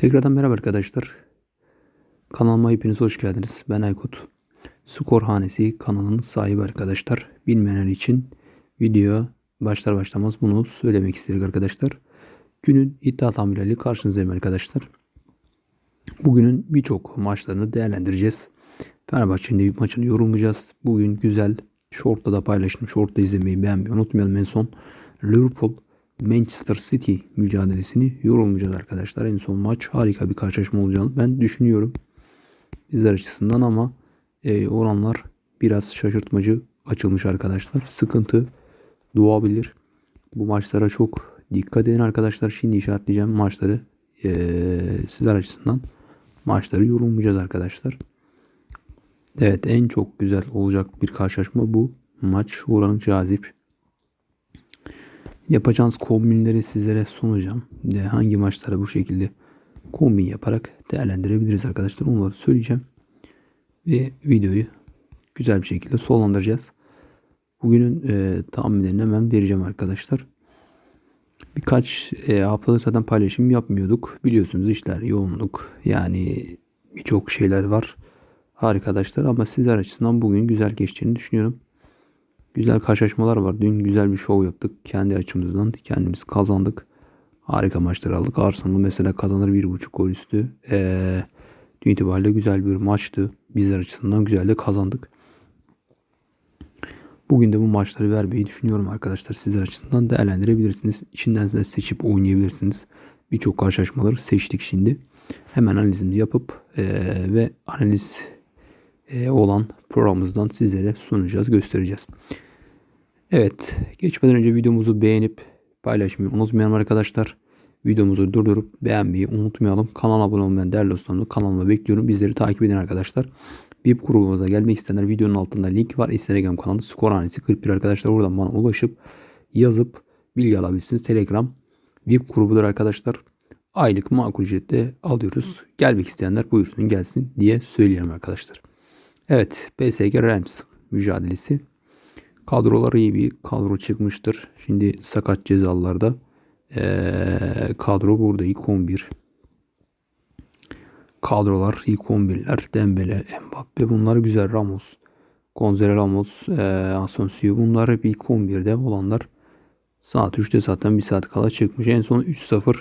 Tekrardan merhaba arkadaşlar. Kanalıma hepiniz hoş geldiniz. Ben Aykut. Skor Hanesi kanalının sahibi arkadaşlar. Bilmeyenler için video başlar başlamaz bunu söylemek istedik arkadaşlar. Günün iddia tahminleriyle karşınızdayım arkadaşlar. Bugünün birçok maçlarını değerlendireceğiz. Fenerbahçe'nin de maçını yorumlayacağız. Bugün güzel Short'ta da paylaştım. Short'ta izlemeyi beğenmeyi unutmayalım en son. Liverpool Manchester City mücadelesini yorumlayacağız arkadaşlar. En son maç harika bir karşılaşma olacağını ben düşünüyorum. Bizler açısından ama e, oranlar biraz şaşırtmacı açılmış arkadaşlar. Sıkıntı doğabilir. Bu maçlara çok dikkat edin arkadaşlar. Şimdi işaretleyeceğim maçları e, sizler açısından maçları yorumlayacağız arkadaşlar. Evet en çok güzel olacak bir karşılaşma bu. Maç oranı cazip. Yapacağınız kombinleri sizlere sunacağım. De hangi maçlara bu şekilde kombin yaparak değerlendirebiliriz arkadaşlar. Onları söyleyeceğim. Ve videoyu güzel bir şekilde sonlandıracağız. Bugünün e, tahminlerini hemen vereceğim arkadaşlar. Birkaç e, haftalık zaten paylaşım yapmıyorduk. Biliyorsunuz işler yoğunluk. Yani birçok şeyler var. Arkadaşlar ama sizler açısından bugün güzel geçeceğini düşünüyorum. Güzel karşılaşmalar var. Dün güzel bir show yaptık. Kendi açımızdan kendimiz kazandık. Harika maçlar aldık. Arsenal mesela kazanır 1.5 gol üstü. Ee, dün itibariyle güzel bir maçtı. Bizler açısından güzel de kazandık. Bugün de bu maçları vermeyi düşünüyorum arkadaşlar. Sizler açısından değerlendirebilirsiniz. İçinden de seçip oynayabilirsiniz. Birçok karşılaşmaları seçtik şimdi. Hemen analizimizi yapıp ee, ve analiz e, olan programımızdan sizlere sunacağız, göstereceğiz. Evet, geçmeden önce videomuzu beğenip paylaşmayı unutmayalım arkadaşlar. Videomuzu durdurup beğenmeyi unutmayalım. Kanala abone olmayan değerli dostlarımı kanalıma bekliyorum. Bizleri takip edin arkadaşlar. VIP grubumuza gelmek isteyenler videonun altında link var. Instagram kanalı Skorhanesi 41 arkadaşlar. Oradan bana ulaşıp yazıp bilgi alabilirsiniz. Telegram VIP grubudur arkadaşlar. Aylık makul ücretle alıyoruz. Gelmek isteyenler buyursun gelsin diye söyleyelim arkadaşlar. Evet PSG Rams mücadelesi. Kadroları iyi bir kadro çıkmıştır. Şimdi sakat cezalarda ee, kadro burada ilk 11. Kadrolar ilk 11'ler. Dembele, Mbappe bunlar güzel. Ramos, Gonzalo Ramos, e, Asensio bunlar hep ilk 11'de olanlar. Saat 3'te zaten bir saat kala çıkmış. En son 3-0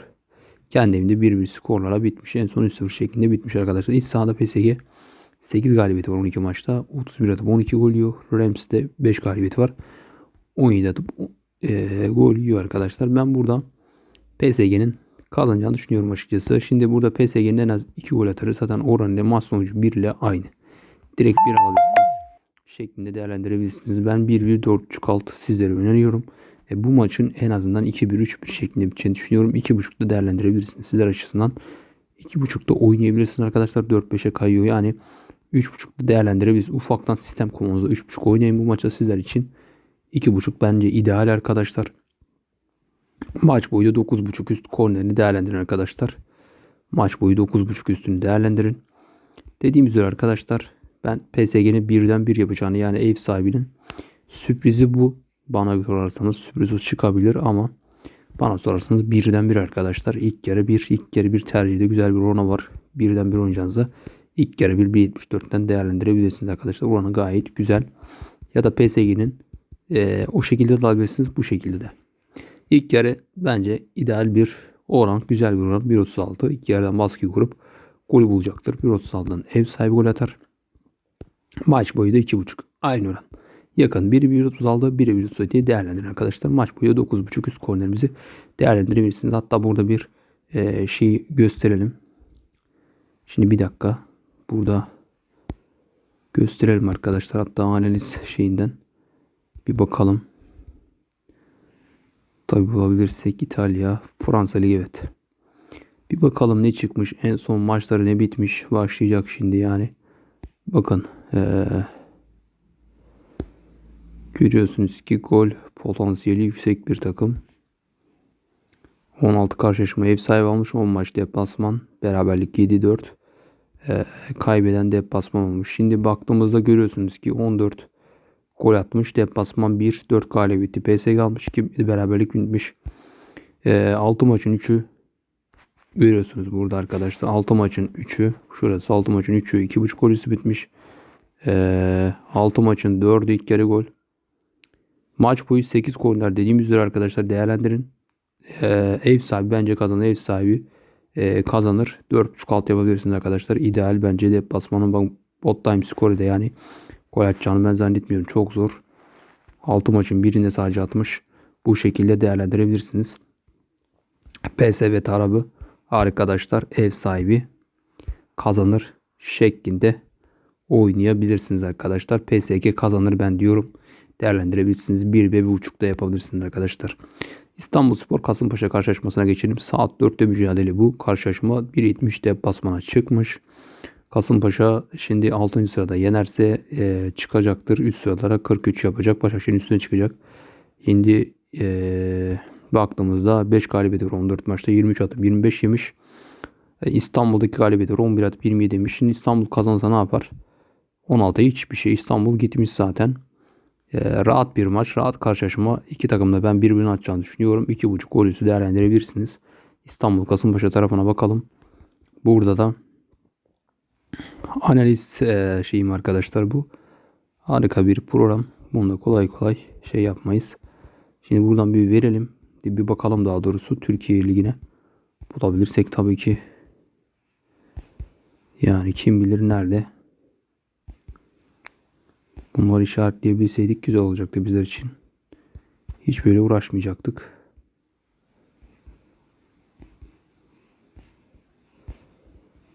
kendi evinde 1-1 skorlara bitmiş. En son 3-0 şeklinde bitmiş arkadaşlar. İç sahada PSG 8 galibiyeti var 12 maçta. 31 atıp 12 gol yiyor. Rams'de 5 galibiyeti var. 17 atıp e, gol yiyor arkadaşlar. Ben burada PSG'nin kazanacağını düşünüyorum açıkçası. Şimdi burada PSG'nin en az 2 gol atarı zaten oranıyla maç sonucu 1 ile aynı. Direkt 1 alabilirsiniz. Şeklinde değerlendirebilirsiniz. Ben 1-1-4.5 alt sizlere öneriyorum. E, bu maçın en azından 2-1-3-1 şeklinde biteceğini düşünüyorum. 2.5'da değerlendirebilirsiniz sizler açısından. 2.5'da oynayabilirsiniz arkadaşlar. 4-5'e kayıyor. Yani 3.5'da değerlendirebiliriz. Ufaktan sistem komandoda 3.5 oynayın bu maçta sizler için. 2.5 bence ideal arkadaşlar. Maç boyu da 9.5 üst kornerini değerlendirin arkadaşlar. Maç boyu 9.5 üstünü değerlendirin. Dediğim üzere arkadaşlar ben PSG'nin birden bir yapacağını yani ev sahibinin sürprizi bu. Bana sorarsanız sürpriz çıkabilir ama bana sorarsanız birden bir arkadaşlar. İlk kere bir, ilk kere bir tercihde güzel bir oranı var. Birden bir oynayacağınızda ilk bir 1.74'ten değerlendirebilirsiniz arkadaşlar. Oranı gayet güzel. Ya da PSG'nin e, o şekilde de alabilirsiniz bu şekilde de. İlk kere bence ideal bir oran, güzel bir oran 1.36. İlk yerden baskı kurup golü bulacaktır. 1.36'dan ev sahibi gol atar. Maç boyu da 2.5. Aynı oran. Yakın 1.36, 1.37 diye değerlendirin arkadaşlar. Maç boyu 9.5 üst kornerimizi değerlendirebilirsiniz. Hatta burada bir e, şey gösterelim. Şimdi bir dakika. Burada gösterelim arkadaşlar. Hatta analiz şeyinden bir bakalım. Tabi bulabilirsek İtalya, Fransa Ligi evet. Bir bakalım ne çıkmış. En son maçları ne bitmiş. Başlayacak şimdi yani. Bakın. Ee, görüyorsunuz ki gol potansiyeli yüksek bir takım. 16 karşılaşma ev sahibi almış. 10 maç deplasman. Beraberlik 7-4. Ee, kaybeden deplasman olmuş. Şimdi baktığımızda görüyorsunuz ki 14 gol atmış. Deplasman 1, 4 galibiyeti. PSG almış 2 beraberlik bitmiş. E, 6 maçın 3'ü Görüyorsunuz burada arkadaşlar 6 maçın 3'ü şurası 6 maçın 3'ü 2.5 gol üstü bitmiş. Ee, 6 maçın 4'ü ilk kere gol. Maç boyu 8 korner dediğim üzere arkadaşlar değerlendirin. Ee, ev sahibi bence kazanır. Ev sahibi e, kazanır. 4.5 alt yapabilirsiniz arkadaşlar. İdeal bence deplasmanın bot time skoru da yani gol atacağını ben zannetmiyorum. Çok zor. 6 maçın birinde sadece atmış. Bu şekilde değerlendirebilirsiniz. PSV tarafı arkadaşlar ev sahibi kazanır şeklinde oynayabilirsiniz arkadaşlar. PSG kazanır ben diyorum. Değerlendirebilirsiniz. 1 ve 1.5'da yapabilirsiniz arkadaşlar. İstanbul Spor Kasımpaşa karşılaşmasına geçelim. Saat 4'te mücadele bu. Karşılaşma 1.70 deplasmana çıkmış. Kasımpaşa şimdi 6. sırada yenerse e, çıkacaktır. Üst sıralara 43 yapacak. Başakşehir'in üstüne çıkacak. Şimdi e, baktığımızda 5 galibiyeti var 14 maçta 23 atıp 25 yemiş. E, İstanbul'daki galibiyeti var 11 atıp 27 yemiş. Şimdi İstanbul kazansa ne yapar? 16'ya hiçbir şey. İstanbul gitmiş zaten. E, rahat bir maç, rahat karşılaşma. İki takım da ben birbirini atacağını düşünüyorum. 2.5 gol üstü değerlendirebilirsiniz. İstanbul Kasımpaşa tarafına bakalım. Burada da analiz e, şeyim arkadaşlar bu. Harika bir program. Bunda kolay kolay şey yapmayız. Şimdi buradan bir verelim. Bir bakalım daha doğrusu Türkiye Ligi'ne. Bulabilirsek tabii ki. Yani kim bilir nerede. Bunları işaretleyebilseydik güzel olacaktı bizler için. Hiç böyle uğraşmayacaktık.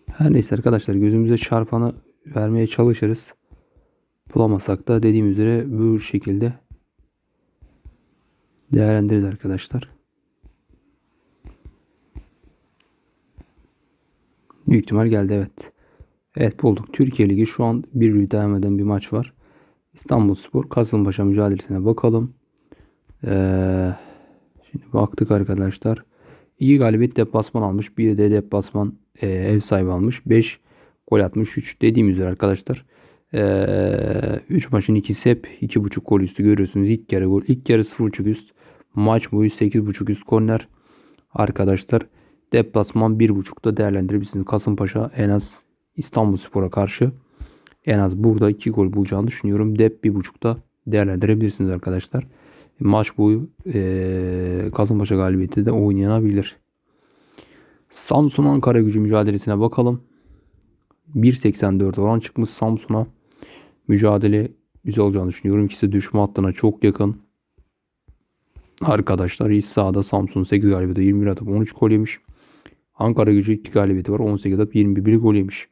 Her neyse arkadaşlar gözümüze çarpanı vermeye çalışırız. Bulamasak da dediğim üzere bu şekilde değerlendiririz arkadaşlar. Büyük ihtimal geldi evet. Evet bulduk. Türkiye Ligi şu an bir bir devam eden bir maç var. İstanbul Spor Kasımpaşa mücadelesine bakalım. Ee, şimdi baktık arkadaşlar. İyi galibiyet deplasman almış. Bir de deplasman e, ev sahibi almış. 5 gol atmış. 3 dediğim üzere arkadaşlar. 3 ee, maçın ikisi hep 2.5 gol üstü görüyorsunuz. İlk yarı gol. İlk yarı 0.5 üst. Maç boyu 8.5 üst korner. Arkadaşlar deplasman 1.5'da değerlendirebilirsiniz. Kasımpaşa en az İstanbul Spor'a karşı en az burada 2 gol bulacağını düşünüyorum. Dep 1.5'da değerlendirebilirsiniz arkadaşlar. Maç boyu e, Kasımpaşa galibiyeti de oynanabilir. Samsun Ankara gücü mücadelesine bakalım. 1.84 oran çıkmış Samsun'a. Mücadele güzel olacağını düşünüyorum. İkisi düşme hattına çok yakın. Arkadaşlar iç sahada Samsun 8 galibiyeti 21 atıp 13 gol yemiş. Ankara gücü 2 galibiyeti var 18 atıp 21 gol yemiş.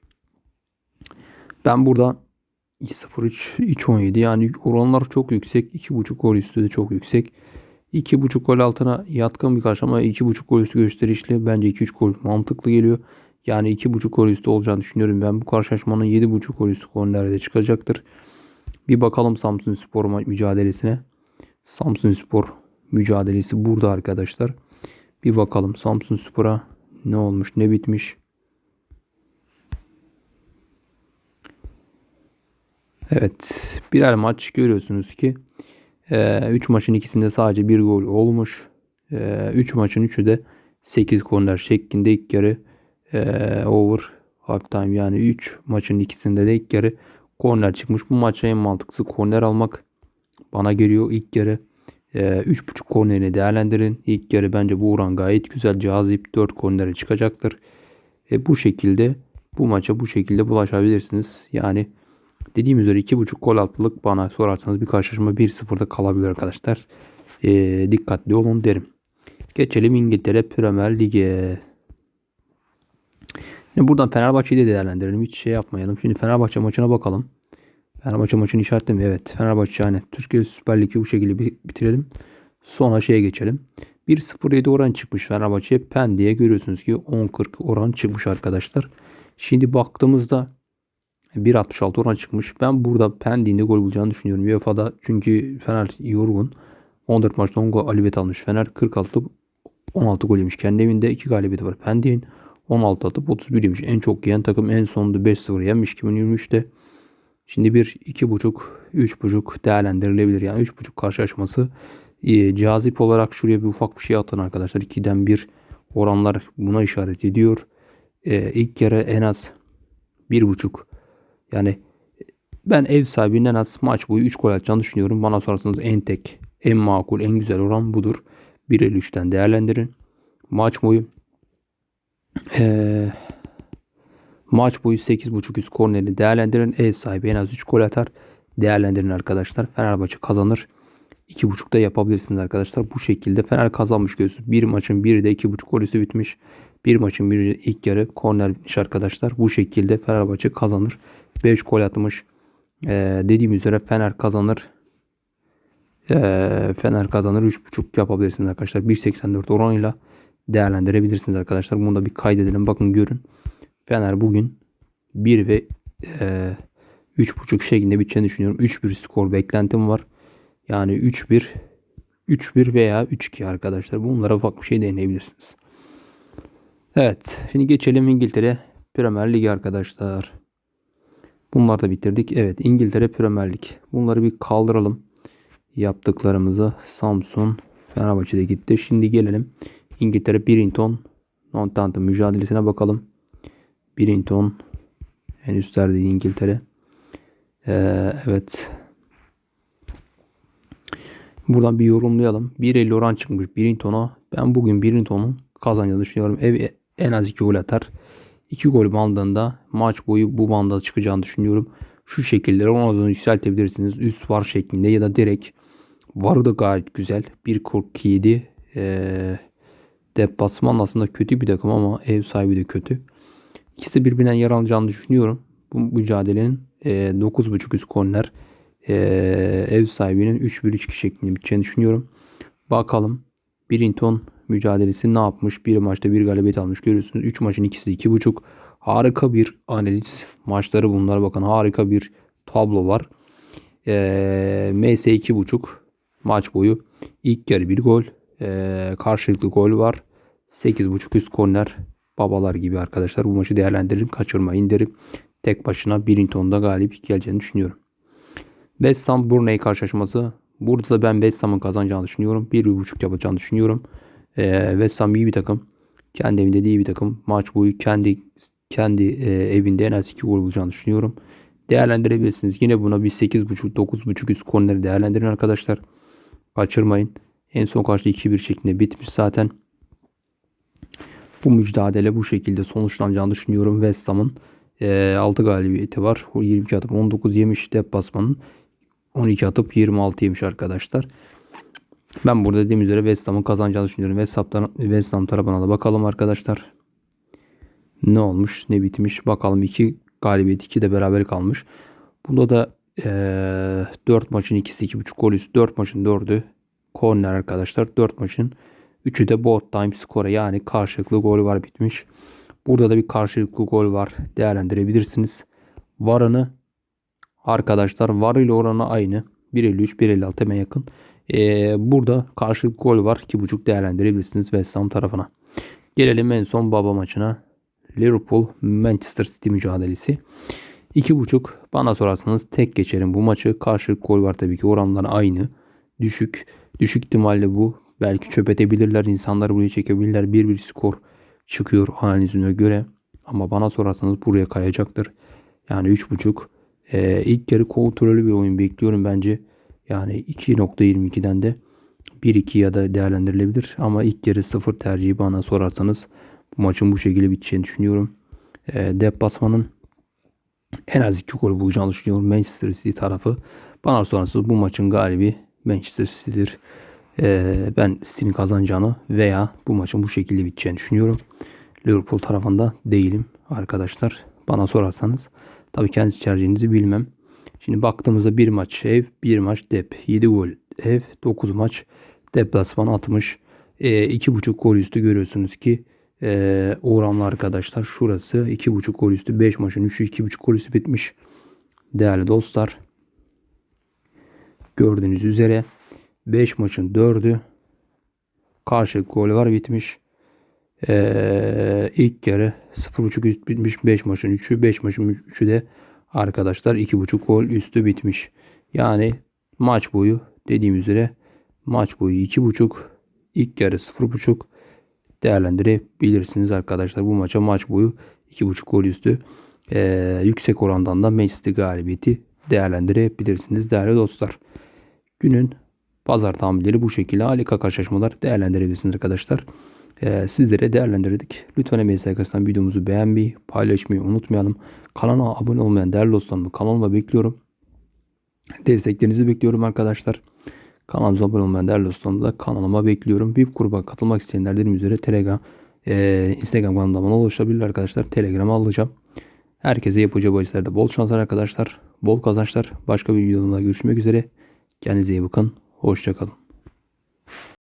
Ben burada 2-0-3 3-17 yani oranlar çok yüksek. 2.5 gol üstü de çok yüksek. 2.5 gol altına yatkın bir karşı ama 2.5 gol üstü gösterişli. Bence 2-3 gol mantıklı geliyor. Yani 2.5 gol üstü olacağını düşünüyorum. Ben bu karşılaşmanın 7.5 gol üstü gollerde çıkacaktır. Bir bakalım Samsun Spor mücadelesine. Samsun Spor mücadelesi burada arkadaşlar. Bir bakalım Samsun Spor'a ne olmuş ne bitmiş. Evet birer maç görüyorsunuz ki 3 e, maçın ikisinde sadece bir gol olmuş. 3 e, maçın 3'ü de 8 korner şeklinde ilk yarı e, over half time yani 3 maçın ikisinde de ilk yarı korner çıkmış. Bu maça en mantıklısı korner almak bana geliyor ilk yarı. 3.5 kornerini değerlendirin. İlk yarı bence bu oran gayet güzel. Cazip 4 kornere çıkacaktır. E, bu şekilde bu maça bu şekilde bulaşabilirsiniz. Yani Dediğim üzere 2.5 gol altılık bana sorarsanız bir karşılaşma 1-0'da kalabilir arkadaşlar. E, dikkatli olun derim. Geçelim İngiltere Premier Lig'e. Buradan Fenerbahçe'yi de değerlendirelim. Hiç şey yapmayalım. Şimdi Fenerbahçe maçına bakalım. Fenerbahçe maçını işaretledim. Evet Fenerbahçe yani Türkiye Süper Lig'i bu şekilde bitirelim. Sonra şeye geçelim. 1.07 oran çıkmış Fenerbahçe. Pendik'e görüyorsunuz ki 10.40 oran çıkmış arkadaşlar. Şimdi baktığımızda 1.66 oran çıkmış. Ben burada Pendik'in gol bulacağını düşünüyorum. UEFA'da çünkü Fener yorgun. 14 maçta 10 gol galibiyet almış. Fener 46 16 gol yemiş. Kendi evinde 2 galibiyeti var. Pendik'in 16 atıp 31 yemiş. En çok yiyen takım en sonunda 5-0 yenmiş 2023'te. Şimdi bir 2.5 3.5 değerlendirilebilir. Yani 3.5 karşılaşması e, cazip olarak şuraya bir ufak bir şey atın arkadaşlar. 2'den 1 Oranlar buna işaret ediyor. Ee, ilk yarı en az 1.5 yani ben ev sahibinin en az maç boyu 3 gol atacağını düşünüyorum. Bana sorarsanız en tek, en makul, en güzel oran budur. 1.53'ten değerlendirin. Maç boyu ee, maç boyu 8.5 üst korneri değerlendirin. Ev sahibi en az 3 gol atar. Değerlendirin arkadaşlar. Fenerbahçe kazanır. 2.5'da yapabilirsiniz arkadaşlar. Bu şekilde Fener kazanmış gözü. Bir maçın biri de 2.5 gol üstü bitmiş. Bir maçın biri ilk yarı korner bitmiş arkadaşlar. Bu şekilde Fenerbahçe kazanır. 5 gol atmış. Ee, dediğim üzere Fener kazanır. Ee, Fener kazanır 3.5 yapabilirsiniz arkadaşlar. 1.84 oranıyla değerlendirebilirsiniz arkadaşlar. Bunu da bir kaydedelim. Bakın görün. Fener bugün 1 ve e, 3.5 şeklinde biteceğini düşünüyorum. 3-1 skor beklentim var. Yani 3-1 3-1 veya 3-2 arkadaşlar. Bunlara ufak bir şey deneyebilirsiniz. Evet. Şimdi geçelim İngiltere Premier Ligi arkadaşlar. Bunları da bitirdik. Evet İngiltere Premier Lig. Bunları bir kaldıralım. Yaptıklarımızı Samsun Fenerbahçe'de gitti. Şimdi gelelim İngiltere Brinton Northampton mücadelesine bakalım. Brinton en üstlerde İngiltere. Ee, evet. Buradan bir yorumlayalım. 1.50 oran çıkmış Brinton'a. Ben bugün Brinton'un kazanacağını düşünüyorum. Ev en az 2 gol atar. 2 gol bandında maç boyu bu banda çıkacağını düşünüyorum. Şu şekilde Ronaldo'nu yükseltebilirsiniz. Üst var şeklinde ya da direkt varı da gayet güzel. 1.47 ee, deplasman aslında kötü bir takım ama ev sahibi de kötü. İkisi birbirinden yer alacağını düşünüyorum. Bu mücadelenin e, 9.5 üst korner e, ev sahibinin 3-1-3-2 şeklinde biteceğini düşünüyorum. Bakalım Brinton mücadelesi ne yapmış? Bir maçta bir galibiyet almış görüyorsunuz. 3 maçın ikisi de 2.5. Harika bir analiz maçları bunlar. Bakın harika bir tablo var. E, MS 2.5 maç boyu. ilk yarı bir gol. E, karşılıklı gol var. 8.5 üst korner babalar gibi arkadaşlar. Bu maçı değerlendiririm. Kaçırmayın derim. Tek başına Brinton'da galip geleceğini düşünüyorum. West Ham Burnley karşılaşması. Burada da ben West Ham'ın kazanacağını düşünüyorum. 1.5 yapacağını düşünüyorum. Ee, West Ham iyi bir takım. Kendi evinde iyi bir takım. Maç boyu kendi kendi e, evinde en az 2 gol bulacağını düşünüyorum. Değerlendirebilirsiniz. Yine buna bir 8.5 9.5 üst korneri değerlendirin arkadaşlar. Kaçırmayın. En son karşı 2-1 şeklinde bitmiş zaten. Bu mücadele bu şekilde sonuçlanacağını düşünüyorum. West Ham'ın e, 6 galibiyeti var. 22 atıp 19 yemiş deplasmanın. 12 atıp 26 yemiş arkadaşlar. Ben burada dediğim üzere West Ham'ın kazanacağını düşünüyorum. West, Ham'dan, West Ham tarafına da bakalım arkadaşlar. Ne olmuş ne bitmiş. Bakalım 2 galibiyet 2 de beraber kalmış. Bunda da e, 4 maçın ikisi 2.5 gol üstü. 4 maçın 4'ü korner arkadaşlar. 4 maçın 3'ü de both time skora yani karşılıklı gol var bitmiş. Burada da bir karşılıklı gol var. Değerlendirebilirsiniz. Varanı arkadaşlar var ile oranı aynı. 1.53 1.56 hemen yakın. Ee, burada karşılıklı gol var. 2.5 değerlendirebilirsiniz West Ham tarafına. Gelelim en son baba maçına. Liverpool Manchester City mücadelesi. 2.5 bana sorarsanız tek geçerim bu maçı. Karşılıklı gol var tabii ki oranlar aynı. Düşük. Düşük ihtimalle bu. Belki çöp edebilirler. insanları buraya çekebilirler. 1-1 skor çıkıyor analizine göre. Ama bana sorarsanız buraya kayacaktır. Yani 3.5 ee, ilk yarı kontrollü bir oyun bekliyorum bence. Yani 2.22'den de 1-2 ya da değerlendirilebilir. Ama ilk yarı 0 tercihi bana sorarsanız bu maçın bu şekilde biteceğini düşünüyorum. E, deplasmanın en az 2 gol bulacağını düşünüyorum. Manchester City tarafı. Bana sorarsanız bu maçın galibi Manchester City'dir. E, ben City'nin kazanacağını veya bu maçın bu şekilde biteceğini düşünüyorum. Liverpool tarafında değilim arkadaşlar. Bana sorarsanız. Tabii kendi tercihinizi bilmem. Şimdi baktığımızda bir maç ev, bir maç dep. 7 gol ev, 9 maç deplasman atmış. E, 2.5 gol üstü görüyorsunuz ki e, oranlı arkadaşlar. Şurası 2.5 gol üstü. 5 maçın 3'ü 2.5 gol üstü bitmiş. Değerli dostlar. Gördüğünüz üzere 5 maçın 4'ü karşılık gol var bitmiş. Ee, ilk yarı 0.5 üst bitmiş 5 maçın 3'ü 5 maçın 3'ü de arkadaşlar 2.5 gol üstü bitmiş. Yani maç boyu dediğim üzere maç boyu 2.5 ilk yarı 0.5 değerlendirebilirsiniz arkadaşlar. Bu maça maç boyu 2.5 gol üstü ee, yüksek orandan da Manchester galibiyeti değerlendirebilirsiniz değerli dostlar. Günün pazar tahminleri bu şekilde harika karşılaşmalar değerlendirebilirsiniz arkadaşlar. Ee, sizlere değerlendirdik. Lütfen emeği arkasından videomuzu beğenmeyi, paylaşmayı unutmayalım. Kanala abone olmayan değerli dostlarımı kanalıma bekliyorum. Desteklerinizi bekliyorum arkadaşlar. Kanalımıza abone olmayan değerli dostlarımı da kanalıma bekliyorum. VIP gruba katılmak isteyenler dediğim üzere Telegram, e, Instagram kanalımda bana ulaşabilir arkadaşlar. Telegram'a alacağım. Herkese yapacağı bahislerde bol şanslar arkadaşlar. Bol kazançlar. Başka bir videoda görüşmek üzere. Kendinize iyi bakın. Hoşçakalın.